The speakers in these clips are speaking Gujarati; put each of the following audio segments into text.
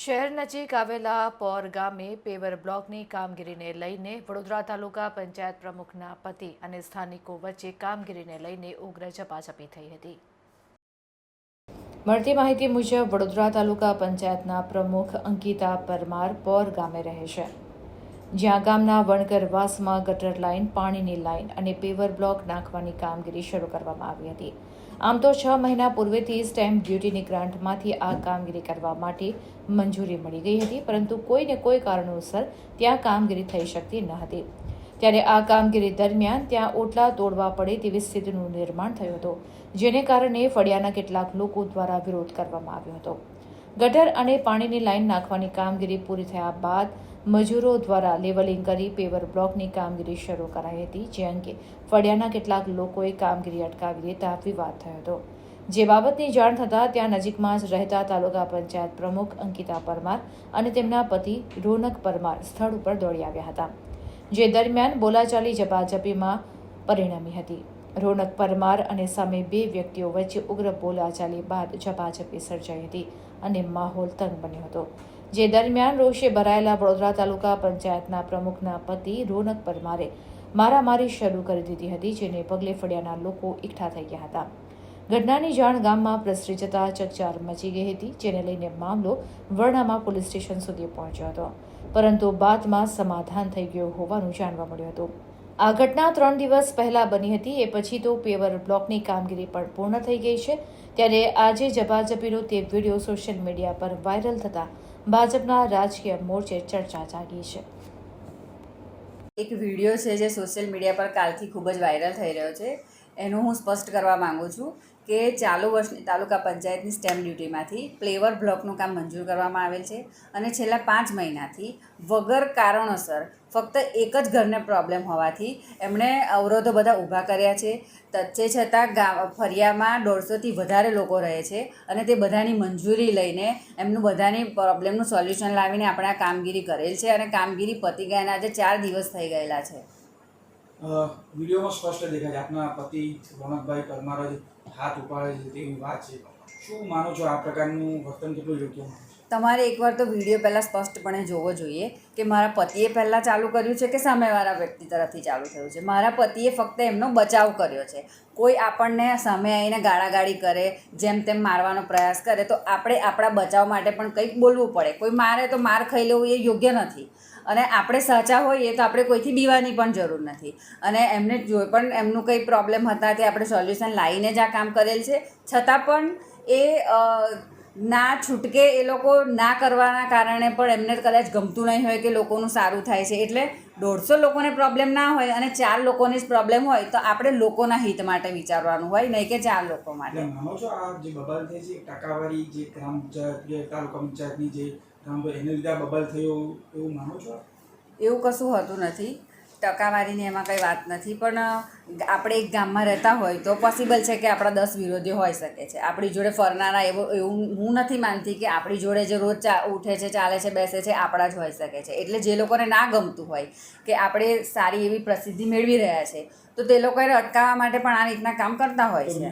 શહેર નજીક આવેલા પોર ગામે પેવર બ્લોકની કામગીરીને લઈને વડોદરા તાલુકા પંચાયત પ્રમુખના પતિ અને સ્થાનિકો વચ્ચે કામગીરીને લઈને ઉગ્ર ઝપાઝપી થઈ હતી. મળતી માહિતી મુજબ વડોદરા તાલુકા પંચાયતના પ્રમુખ અંકિતા પરમાર પોર ગામે રહે છે. જ્યાં ગામના વણકરવાસમાં ગટર લાઇન, પાણીની લાઇન અને પેવર બ્લોક નાખવાની કામગીરી શરૂ કરવામાં આવી હતી. આમ તો છ મહિના પૂર્વેથી સ્ટેમ્પ ડ્યુટીની ગ્રાન્ટમાંથી આ કામગીરી કરવા માટે મંજૂરી મળી ગઈ હતી, પરંતુ કોઈને કોઈ કારણોસર ત્યાં કામગીરી થઈ શકતી ન હતી. ત્યારે આ કામગીરી દરમિયાન ત્યાં ઓટલા તોડવા પડે તેવી સ્થિતિનું નિર્માણ થયું હતું, જેને કારણે ફળિયાના કેટલાક લોકો દ્વારા વિરોધ કરવામાં આવ્યો હતો. ગટર અને પાણીની લાઇન નાખવાની કામગીરી પૂરી થયા બાદ મજૂરો દ્વારા લેવલિંગ કરી પેવર બ્લોકની કામગીરી શરૂ કરાઈ હતી, જે અંગે ફળિયાના કેટલાક લોકોએ કામગીરી અટકાવી દેતા વિવાદ થયો હતો. જે બાબતની જાણ થતાં ત્યાં નજીકમાં જ રહેતા તાલુકા પંચાયત પ્રમુખ અંકિતા પરમાર અને તેમના પતિ રોનક પરમાર સ્થળ ઉપર દોડી આવ્યા હતા, જે દરમિયાન બોલાચાલી ઝપાઝપીમાં પરિણમી હતી. રોનક પરમાર અને સામે બે વ્યક્તિઓ વચ્ચે ઉગ્ર બોલાચાલી બાદ ઝપાઝપી સર્જાઈ હતી અને માહોલ તંગ બન્યો હતો, જે દરમિયાન રોષે ભરાયેલા વડોદરા તાલુકા પંચાયતના પ્રમુખના પતિ રોનક પરમારે મારામારી શરૂ કરી દીધી હતી, જેને પગલે ફળિયાના લોકો એકઠા થઈ ગયા હતા. ઘટનાની જાણ ગામમાં પ્રસરી જતા ચકચાર મચી ગઈ હતી, જેને લઈને મામલો વર્ણામાં પોલીસ સ્ટેશન સુધી પહોંચ્યો હતો, પરંતુ બાદમાં સમાધાન થઈ ગયું હોવાનું જાણવા મળ્યું હતું. આ ઘટના ત્રણ દિવસ પહેલાં બની હતી. એ પછી તો પેવર બ્લોકની કામગીરી પણ પૂર્ણ થઈ ગઈ છે. ત્યારે આજે ઝપાઝપીનો તે વીડિયો સોશિયલ મીડિયા પર વાયરલ થતાં ભાજપના રાજકીય મોરચે ચર્ચા જાગી છે. એક વીડિયો છે જે સોશિયલ મીડિયા પર કાલથી ખૂબ જ વાયરલ થઈ રહ્યો છે. એનું હું સ્પષ્ટ કરવા માગું છું. કે ચાલુ વર્ષની તાલુકા પંચાયતની સ્ટેમ્પ ડ્યુટીમાંથી પ્લેવર બ્લોકનું કામ મંજૂર કરવામાં આવેલ છે અને છેલ્લા પાંચ મહિનાથી વગર કારણોસર ફક્ત એક જ ઘરને પ્રોબ્લેમ હોવાથી એમણે અવરોધો બધા ઊભા કર્યા છે. તચ્ચે છતાં ગા ફરિયામાં દોઢસોથી વધારે લોકો રહે છે અને તે બધાની મંજૂરી લઈને એમનું બધાની પ્રોબ્લેમનું સોલ્યુશન લાવીને આપણે આ કામગીરી કરેલ છે અને કામગીરી પતી ગયાના આજે ચાર દિવસ થઈ ગયેલા છે. વિડીયોમાં સ્પષ્ટ દેખાય આપના પતિ રોનકભાઈ પરમાર હાથ ઉપાડે છે તેવી વાત છે શું માનો છો આ પ્રકારનું વર્તન કેટલું યોગ્ય? તમારે એકવાર તો વીડિયો પહેલાં સ્પષ્ટપણે જોવો જોઈએ કે મારા પતિએ પહેલાં ચાલુ કર્યું છે કે સામેવાળા વ્યક્તિ તરફથી ચાલુ થયું છે? મારા પતિએ ફક્ત એમનો બચાવ કર્યો છે. કોઈ આપણને સામે આવીને ગાળાગાળી કરે, જેમ તેમ મારવાનો પ્રયાસ કરે, તો આપણે આપણા બચાવ માટે પણ કંઈક બોલવું પડે. કોઈ મારે તો માર ખાઈ લેવું એ યોગ્ય નથી. અને આપણે સાચા હોઈએ તો આપણે કોઈથી બીવાની પણ જરૂર નથી. અને એમને જો પણ એમનું કંઈ પ્રોબ્લેમ હતા તે આપણે સોલ્યુશન લાવીને જ આ કામ કરેલ છે. છતાં પણ એ ના છૂટકે એ લોકો ના કરવાના કારણે પણ એમને કદાચ ગમતું નહીં હોય કે લોકોનું સારું થાય છે. એટલે દોઢસો લોકોને પ્રોબ્લેમ ના હોય અને ચાર લોકોને જ પ્રોબ્લેમ હોય તો આપણે લોકોના હિત માટે વિચારવાનું હોય નહીં કે ચાર લોકો માટે. માનો છો આ જે બબલ થઈ છે ટકાવારી જે ગ્રામ પંચાયત કે તાલુકા પંચાયતની જે એને લીધે બબલ થયો એવું માનો છો? એવું કશું હોતું નથી. ટકાવારીની એમાં કંઈ વાત નથી પણ આપણે એક ગામમાં રહેતા હોય તો પોસિબલ છે કે આપણા દસ વિરોધીઓ હોઈ શકે છે. આપણી જોડે ફરનારા એવો એવું હું નથી માનતી કે આપણી જોડે જે રોજ ચા ઉઠે છે ચાલે છે બેસે છે આપણા જ હોઈ શકે છે. એટલે જે લોકોને ના ગમતું હોય કે આપણે સારી એવી પ્રસિદ્ધિ મેળવી રહ્યા છે તો તે લોકોને અટકાવવા માટે પણ આ રીતના કામ કરતા હોય છે.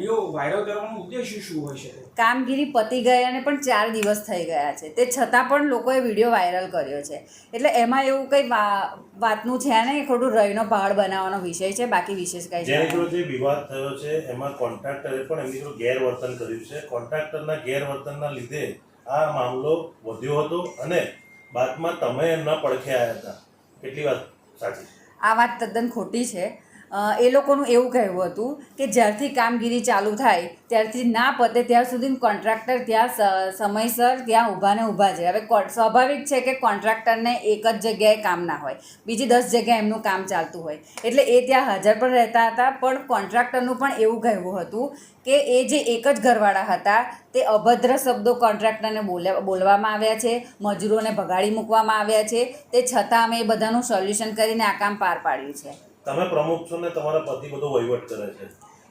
કામગીરી પતી ગયાને પણ ચાર દિવસ થઈ ગયા છે. તે છતાં પણ લોકોએ વીડિયો વાયરલ કર્યો છે. એટલે એમાં એવું કંઈ વા- વાતનું છે નહીં ખોટું રહીનો પહાડ બનાવવાનો વિષય છે બાકી વિશેષ કઈ જે વિવાદ થયો છે એમાં કોન્ટ્રાક્ટરે પણ એમની થોડું ગેરવર્તન કર્યું છે. કોન્ટ્રાક્ટરના ગેરવર્તનના લીધે આ મામલો વધ્યો હતો અને બાદમાં તમે એમના પડખે આવ્યા હતા. કેટલી વાત સાચી આ વાત તદ્દન ખોટી છે. એ લોકોનું એવું કહેવું હતું કે જ્યારથી કામગીરી ચાલુ થાય, ત્યારથી ના પતે ત્યાં સુધી કોન્ટ્રાક્ટર ત્યાં સમયસર ત્યાં ઊભા ને ઊભા છે. હવે સ્વાભાવિક છે કે કોન્ટ્રાક્ટરને એક જ જગ્યાએ કામ ના હોય, બીજી દસ જગ્યાએ એમનું કામ ચાલતું હોય. એટલે એ ત્યાં હાજર પણ રહેતા હતા, પણ કોન્ટ્રાક્ટરનું પણ એવું કહેવું હતું કે એ જે એક જ ઘરવાળા હતા, તે અભદ્ર શબ્દો કોન્ટ્રાક્ટરને બોલ્યા બોલવામાં આવ્યા છે, મજૂરોને ભગાડી મૂકવામાં આવ્યા છે, તે છતાં અમે એ બધાનું સોલ્યુશન કરીને આ કામ પાર પાડ્યું છે. તમે પ્રમુખ છો ને તમારા પતિ બધો વહીવટ કરે છે.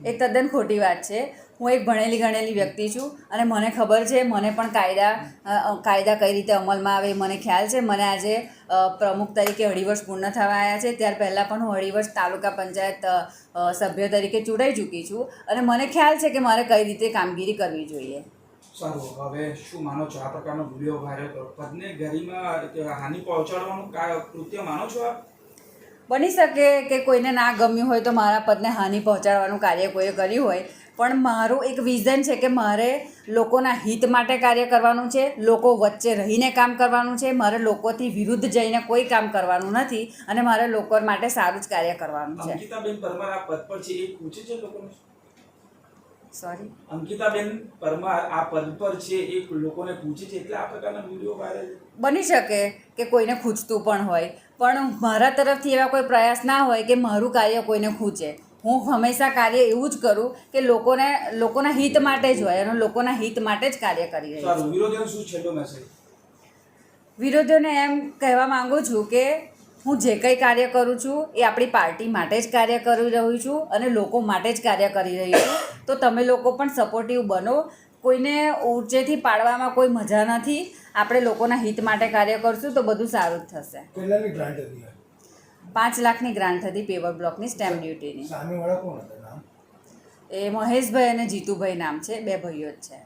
એ તદ્દન ખોટી વાત છે. હું એક ભણેલી ગણેલી વ્યક્તિ છું અને મને ખબર છે મને પણ કાયદા કાયદા કઈ રીતે અમલમાં આવે એ મને ખ્યાલ છે. મને આજે પ્રમુખ તરીકે અઢી વર્ષ પૂર્ણ થવા આવ્યા છે. ત્યાર પહેલાં પણ હું અઢી વર્ષ તાલુકા પંચાયત સભ્ય તરીકે ચૂંટાઈ ચૂકી છું અને મને ખ્યાલ છે કે મારે કઈ રીતે કામગીરી કરવી જોઈએ. સારું હવે શું માનો છો? આ પ્રકારનો વીડિયો વાયરલ કરો. પદને ગરિમા હાનિ પહોંચાડવાનું કૃત્ય માનો છો આપ? બની શકે કે કોઈને ના ગમ્યું હોય તો મારા પદને હાનિ પહોંચાડવાનું કાર્ય કોઈએ કર્યું હોય. પણ મારું એક વિઝન છે કે મારે લોકોના હિત માટે કાર્ય કરવાનું છે, લોકો વચ્ચે રહીને કામ કરવાનું છે, મારે લોકોથી વિરુદ્ધ જઈને કોઈ કામ કરવાનું નથી અને મારે લોકો માટે સારું જ કાર્ય કરવાનું છે. સોરી અંકિતાબેન પરમાર આ પદ પર છે એ લોકોને પૂછે છે એટલે આ પ્રકારના વીડિયો વાયરલ બની શકે કે કોઈને ખૂંચતું પણ હોય. પણ મારા તરફથી એવા કોઈ પ્રયાસ ના હોય કે મારું કાર્ય કોઈને ખૂંચે. હું હંમેશા કાર્ય એવું જ કરું કે લોકોને લોકોના હિત માટે જ હોય અને લોકોના હિત માટે જ કાર્ય કરી રહી છું. સારું શું છેલ્લો મેસેજ વિરોધીઓને એમ કહેવા માંગુ છું કે હું જે કંઈ કાર્ય કરું છું એ આપણી પાર્ટી માટે જ કાર્ય કરી રહી છું અને લોકો માટે જ કાર્ય કરી રહી છું. તો તમે લોકો પણ સપોર્ટિવ બનો. કોઈને ઊંચેથી પાડવામાં કોઈ મજા નથી. આપણે લોકોના હિત માટે કાર્ય કરશું તો બધું સારું જ થશે? પાંચ લાખની ગ્રાન્ટ હતી પેવર બ્લોકની સ્ટેમ્પ ડ્યુટીની એ મહેશભાઈ અને જીતુભાઈ નામ છે. બે ભાઈઓ જ છે.